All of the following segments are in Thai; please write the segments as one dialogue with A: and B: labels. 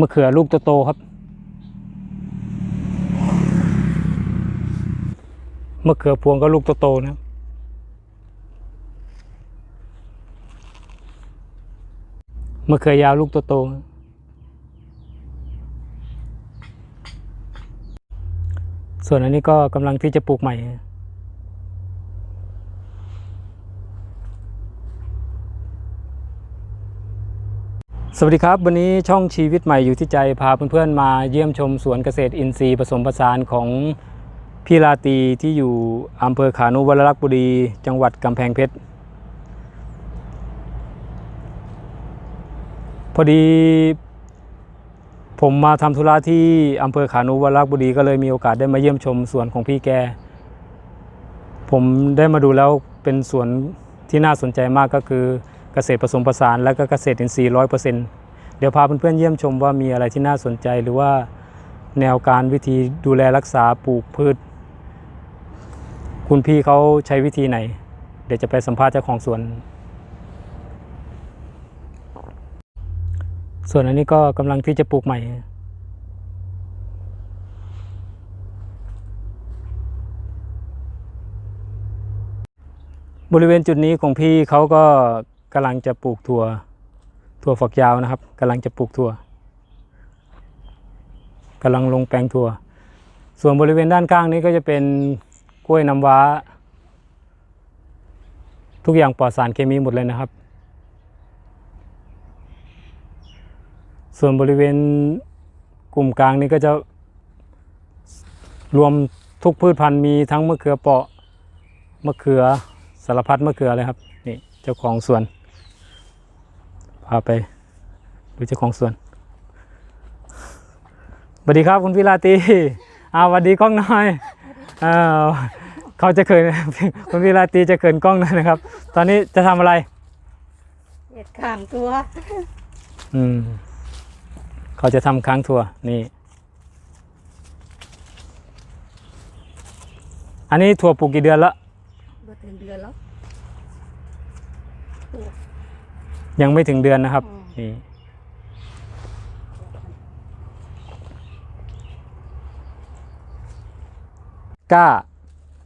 A: มะเขือลูกโตๆครับมะเขือพวงก็ลูกโตๆนะมะเขือยาวลูกโตๆส่วนอันนี้ก็กำลังที่จะปลูกใหม่ สวัสดีครับ วันนี้ช่องชีวิตใหม่อยู่ที่ใจพาเพื่อนๆมาเยี่ยมชมสวนเกษตรอินทรีย์ผสมผสานของพี่ราตีที่อยู่อำเภอขานุวรรลักษ์บุรี จังหวัดกำแพงเพชร พอดี ผมมาทำธุระที่อำเภอขานุวรรลักษ์บุรีก็เลยมีโอกาสได้มาเยี่ยมชมสวนของพี่แก ผมได้มาดูแล้วเป็นสวนที่น่าสนใจมากก็คือ เกษตรผสมผสานและก็เกษตรอินทรีย์ร้อยเปอร์เซ็นต์เดี๋ยวพาเพื่อนๆเยี่ยมชมว่ามีอะไรที่น่าสนใจหรือว่าแนวการวิธีดูแลรักษาปลูกพืช คุณพี่เขาใช้วิธีไหน เดี๋ยวจะไปสัมภาษณ์เจ้าของสวน ส่วนอันนี้ก็กำลังที่จะปลูกใหม่บริเวณจุดนี้ของพี่เขาก็ กำลังจะปลูกถั่วถั่วฝักยาวนะครับกำลังจะปลูกถั่วกำลังลงแปลงถั่ว ส่วนบริเวณด้านข้างนี้ก็จะเป็นกล้วยน้ำว้า ทุกอย่างปลอดสารเคมีหมดเลยนะครับ ส่วนบริเวณกลุ่มกลางนี้ก็จะ รวมทุกพืชพันธุ์มีทั้งมะเขือเปาะมะเขือสารพัดมะเขือเลยครับ นี่เจ้าของสวน พาไปดูเจ้าของสวนสวัสดีครับคุณพิลาตรีอ้าวสวัสดีกล้องหน่อยอ้าวเขาจะเขิน คุณพิลาตรีจะเขินกล้องหน่อยนะครับ ตอนนี้จะทำอะไร
B: เห็ดข้างตัว
A: อืมเขาจะทำค้างถั่วนี่ อันนี้ถั่วปลูกกี่เดือนละ
B: บ่ถึงเดือนแล้ว
A: ยังไม่ถึงเดือนนะครับ
B: อืม
A: นี่กล้า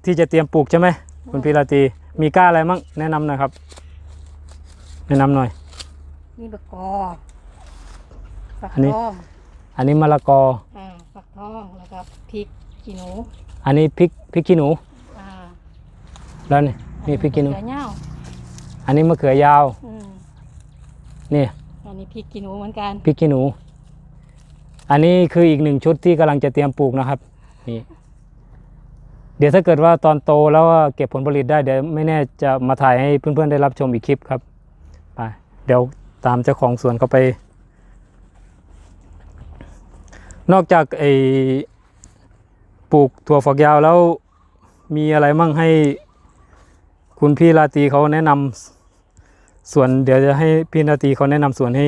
A: ที่จะเตรียมปลูกใช่ไหมคุณพีราตรีมีกล้าอะไรมั่งแนะนำหน่อยครับ แนะนำหน่อย
B: นี่บะกอฝัก
A: อันนี้
B: ทอง
A: อันนี้มะละกอ
B: อ่าฝักทองแล้วก็พริกขี้หนู
A: อันนี้พริกพริกขี้หนู
B: อ่า
A: แล้วนี่นี่พริกขี้หนู
B: เขือเน่า
A: อันนี้มะเขือยาว
B: อืม
A: นี่
B: อันนี้พริกขี้หนูเหมือนกัน
A: พริกขี้หนู อันนี้คืออีกหนึ่งชุดที่กำลังจะเตรียมปลูกนะครับนี่เดี๋ยวถ้าเกิดว่าตอนโตแล้วว่าเก็บผลผลิตได้เดี๋ยวไม่แน่จะมาถ่ายให้เพื่อนๆได้รับชมอีกคลิปครับไปเดี๋ยวตามเจ้าของสวนเขาไป นอกจากไอ้ปลูกถั่วฝักยาวแล้วมีอะไรมั่งให้คุณพี่ราตรีเขาแนะนำ ส่วนเดี๋ยวจะให้พี่นาตีเขาแนะนำส่วนให้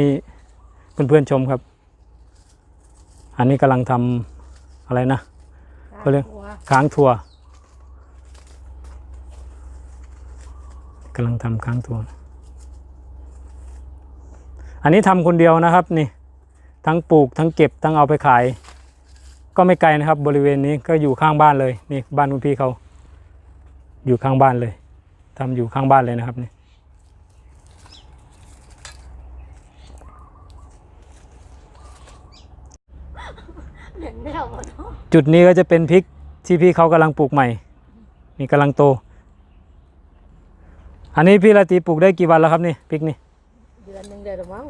A: เพื่อนๆชมครับ อันนี้กำลังทำอะไรนะเขาเรียกค้างถั่วกำลังทำค้างถั่วอันนี้ทำคนเดียวนะครับนี่ ทั้งปลูกทั้งเก็บทั้งเอาไปขาย ก็ไม่ไกลนะครับ บริเวณนี้ก็อยู่ข้างบ้านเลยนี่บ้านคุณพี่เขา อยู่ข้างบ้านเลยทำอยู่ข้างบ้านเลยนะครับนี่
B: เห็นแล้วบ่เนาะ
A: จุดนี้ก็จะเป็นพริกที่พี่เขากำลังปลูกใหม่นี่กำลังโต อันนี้พี่ราตรีปลูกได้กี่วันแล้วครับนี่พริกนี่
B: เดือนหนึงเดือนละมั้ง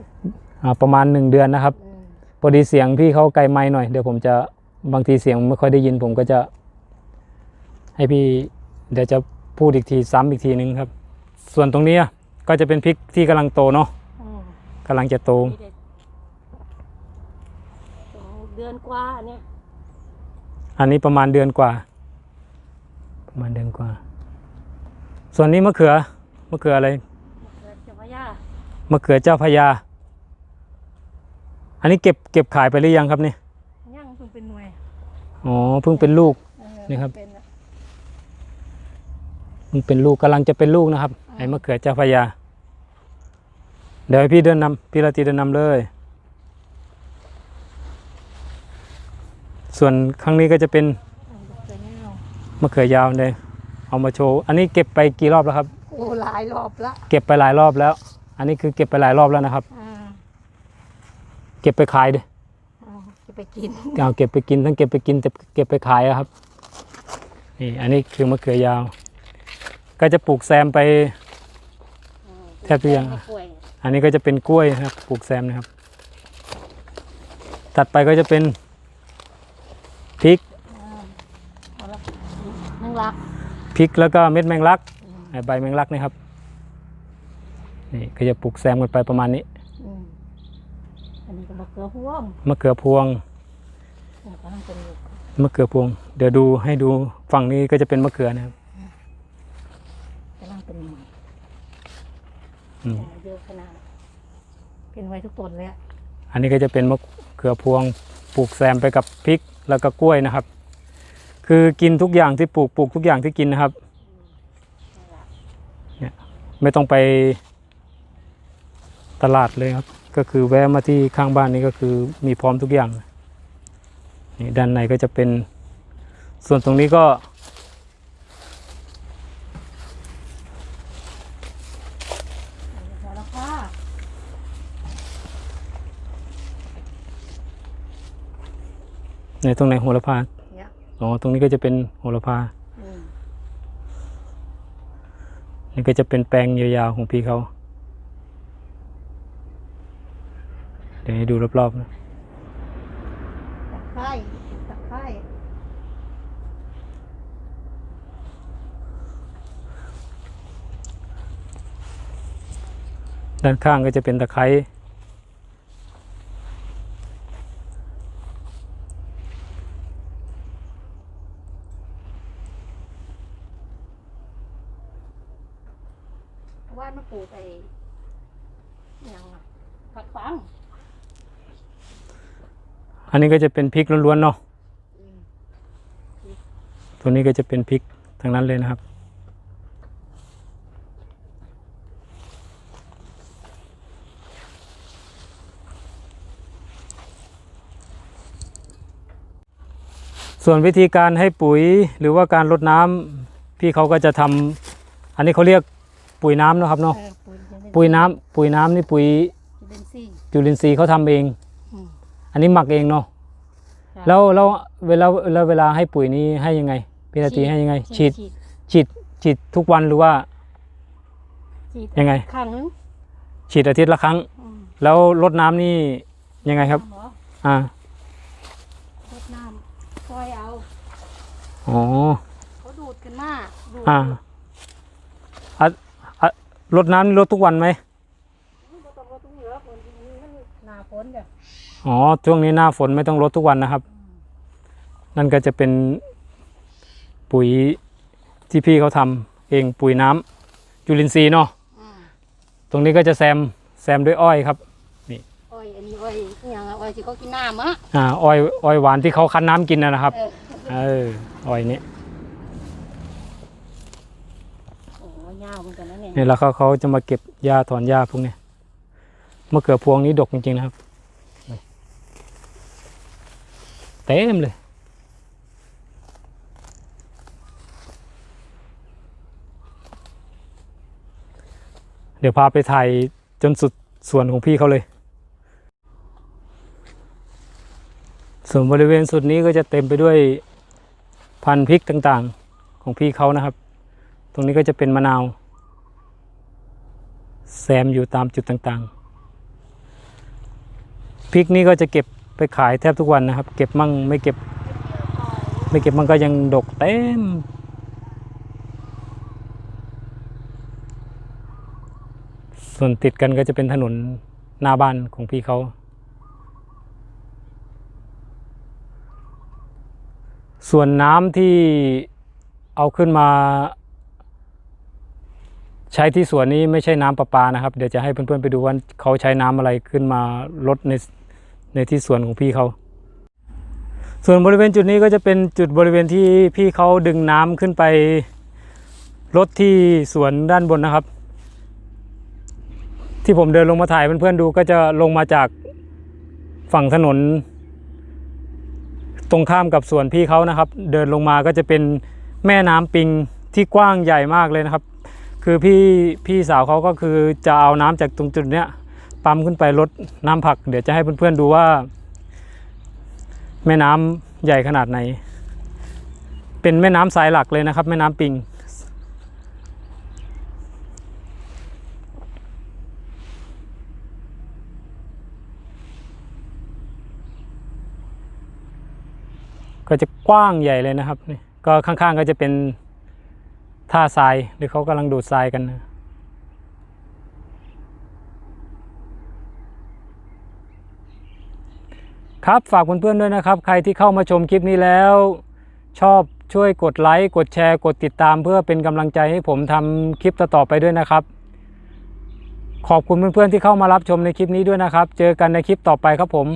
A: อ่าประมาณหนึ่งเดือนนะครับ
B: อืม
A: พอดีเสียงพี่เขาไกลไม้หน่อยเดี๋ยวผมจะบางทีเสียงไม่ค่อยได้ยินผมก็จะ ให้พี่เดี๋ยวจะพูดอีกทีซ้ำอีกทีนึงครับ ส่วนตรงนี้อะก็จะเป็นพริกที่กำลังโตเนาะ
B: อืม
A: กำลังจะโต
B: นี่เด็ดสองเดือนกว่าเนี่ย
A: อันนี้ประมาณเดือนกว่า ประมาณเดือนกว่า ส่วนนี้มะเขือมะเขืออะไร
B: เดือนเจ้าพระยามะ
A: เขือเจ้าพระยาอันนี้เก็บเก็บขายไปหรือยังครับนี่
B: ย่างเพิ่งเป็นหน่วย
A: อ๋อเพิ่งเป็นลูก
B: เออ
A: นี่ครับ
B: เป็นอะ
A: เพิ่งเป็นลูกกำลังจะเป็นลูกนะครับไอ้มะเขือเจ้าพระยาเดี๋ยวให้พี่เดินนำพี่ราตรีเดินนำเลย ส่วนข้างนี้ก็จะเป็น
B: เอาดอกเตยไม่เอา
A: มะเขือยาวเลยเอามาโชว์ อันนี้เก็บไปกี่รอบแล้วครับ
B: โอ้หลายรอบละ
A: เก็บไปหลายรอบแล้ว อันนี้คือเก็บไปหลายรอบแล้วนะครับ
B: อ่า
A: เก็บไปขายด้วย
B: เอาจะไปกิน
A: เอาเก็บไปกินทั้งเก็บไปกินแต่เก็บไปขายอะครับ นี่อันนี้คือมะเขือยาว ก็จะปลูกแซมไป แทบทุกอย่าง
B: ไม่ป่วย
A: อันนี้ก็จะเป็นกล้วยนะครับ ปลูกแซมนะครับ ถัดไปก็จะเป็นพริก
B: อ่าเอาละนั่ งรัก
A: พริกแล้วก็เม็ดแมงลักไอ้ใบแมงลักนี่ครับนี่ก็จะปลูกแซมกันไปประมาณนี้
B: อืมอันนี้ก็มะเขือพวง
A: มะเขือพวง
B: แล้วก็ต้องเป็นลูก
A: มะเขือพวง เดี๋ยวดูให้ดูฝั่งนี้ก็จะเป็นมะเขือนะครับ
B: กำลังเป็นหน่วย
A: อืม
B: เยอะขนาดเป็นไว้ทุกต้นเลยอะ
A: อันนี้ก็จะเป็นมะเขือพวงปลูกแซมไปกับพริกแล้วก็กล้วยนะครับ คือกินทุกอย่างที่ปลูกปลูกทุกอย่างที่กินนะครับเนี่ยไม่ต้องไปตลาดเลยครับ ก็คือแวะมาที่ข้างบ้านนี้ก็คือมีพร้อมทุกอย่างนี่ด้านในก็จะเป็นส่วนตรงนี้ก็ในตรงไหนโหระพา อ๋อตรงนี้ก็จะเป็นโหระพา
B: อืม
A: นี่ก็จะเป็นแปลงยาวๆของพี่เขา เดี๋ยวให้ดูรอบๆนะ
B: ตะไคร้ตะไคร้
A: ด้านข้างก็จะเป็นตะไคร้
B: ว่ามันปลูกไอ้ยังอะผักฟัง
A: อันนี้ก็จะเป็นพริกล้วนๆเนาะ
B: อืม
A: ตัวนี้ก็จะเป็นพริกทั้งนั้นเลยนะครับ ส่วนวิธีการให้ปุ๋ยหรือว่าการรดน้ำพี่เขาก็จะทำอันนี้เขาเรียก ปุ๋ยน้ำเนอะครับเนาะ
B: เออปุ๋ยจะเป็น
A: ปุ๋ยน้ำปุ๋ยน้ำนี่ปุ๋ย
B: จะเป็นซี่
A: จุลินทรีย์เขาทำเอง
B: อืม
A: อันนี้หมักเองเนาะ
B: ค่ะ
A: แล้วแล้วเวลาแล้วเวลาให้ปุ๋ยนี้ให้ยังไงพี่นาทีให้ยังไง ฉีดฉีดฉีดทุกวันหรือว่า
B: ฉีด
A: ยังไง
B: ข้างนึง
A: ฉีดอาทิตย์ละครั้ง
B: อืม
A: แล้วรดน้ำนี่ยังไงครับ
B: น้ำเหอ
A: อ่า
B: รดน้ำคอยเอา
A: อ๋อ
B: เขาดูดกันมาดูด
A: อ่าอะอะ รดน้ำนี่รดทุกวันไหม
B: บ่ต้องรดทุกเหลือฝนทีนี้มันหนาฝนเด้อ
A: อ๋อช่วงนี้หน้าฝนไม่ต้องรดทุกวันนะครับ นั่นก็จะเป็นปุ๋ยที่พี่เขาทำเองปุ๋ยน้ำจุลินทรีย์เนาะ
B: อืม
A: ตรงนี้ก็จะแซมแซมด้วยอ้อยครับ
B: อ้อยอันนี้อ้อยอหย่างอะอ้อยที่เขากินน้ำอะ
A: อ่าอ้อยอ้อยหวานที่เขาคั้นน้ำกินนะนะครับ
B: เออ
A: เอออ้อยนี้
B: โอ้ยาว เนี่ย
A: แล้วเขาเขาจะมาเก็บหญ้าถอนหญ้าพวกนี้มะเขือพวงนี้ดกจริงๆนะครับเต็มเลยเดี๋ยวพาไปถ่ายจนสุดส่วนของพี่เขาเลย ส่วนบริเวณสุดนี้ก็จะเต็มไปด้วยพันธุ์พริกต่างๆของพี่เขานะครับ ตรงนี้ก็จะเป็นมะนาว แซมอยู่ตามจุดต่างๆพริกนี่ก็จะเก็บไปขายแทบทุกวันนะครับ เก็บมั่งไม่เก็บ ไม่เก็บมั่งก็ยังดกเต็มส่วนติดกันก็จะเป็นถนนหน้าบ้านของพี่เขา ส่วนน้ำที่เอาขึ้นมา ใช้ที่สวนนี้ไม่ใช่น้ำประปานะครับ เดี๋ยวจะให้เพื่อนๆไปดูว่าเขาใช้น้ำอะไรขึ้นมาลดในในที่สวนของพี่เขา ส่วนบริเวณจุดนี้ก็จะเป็นจุดบริเวณที่พี่เขาดึงน้ำขึ้นไปลดที่สวนด้านบนนะครับ ที่ผมเดินลงมาถ่ายเพื่อนๆดูก็จะลงมาจากฝั่งถนน ตรงข้ามกับสวนพี่เขานะครับ เดินลงมาก็จะเป็นแม่น้ำปิงที่กว้างใหญ่มากเลยนะครับ คือพี่พี่สาวเขาก็คือจะเอาน้ำจากตรงจุดเนี้ยปั๊มขึ้นไปลดน้ำผัก เดี๋ยวจะให้เพื่อนๆดูว่า แม่น้ำใหญ่ขนาดไหน เป็นแม่น้ำสายหลักเลยนะครับ แม่น้ำปิงก็จะกว้างใหญ่เลยนะครับนี่ก็ข้างๆก็จะเป็น ท่าทรายหรือเขากำลังดูดทรายกันนะครับฝากเพื่อนๆด้วยนะครับ ใครที่เข้ามาชมคลิปนี้แล้ว ชอบช่วยกดไลค์กดแชร์กดติดตาม เพื่อเป็นกำลังใจให้ผมทำคลิปต่อๆไปด้วยนะครับ ขอบคุณเพื่อนๆที่เข้ามารับชมในคลิปนี้ด้วยนะครับ เจอกันในคลิปต่อไปครับผม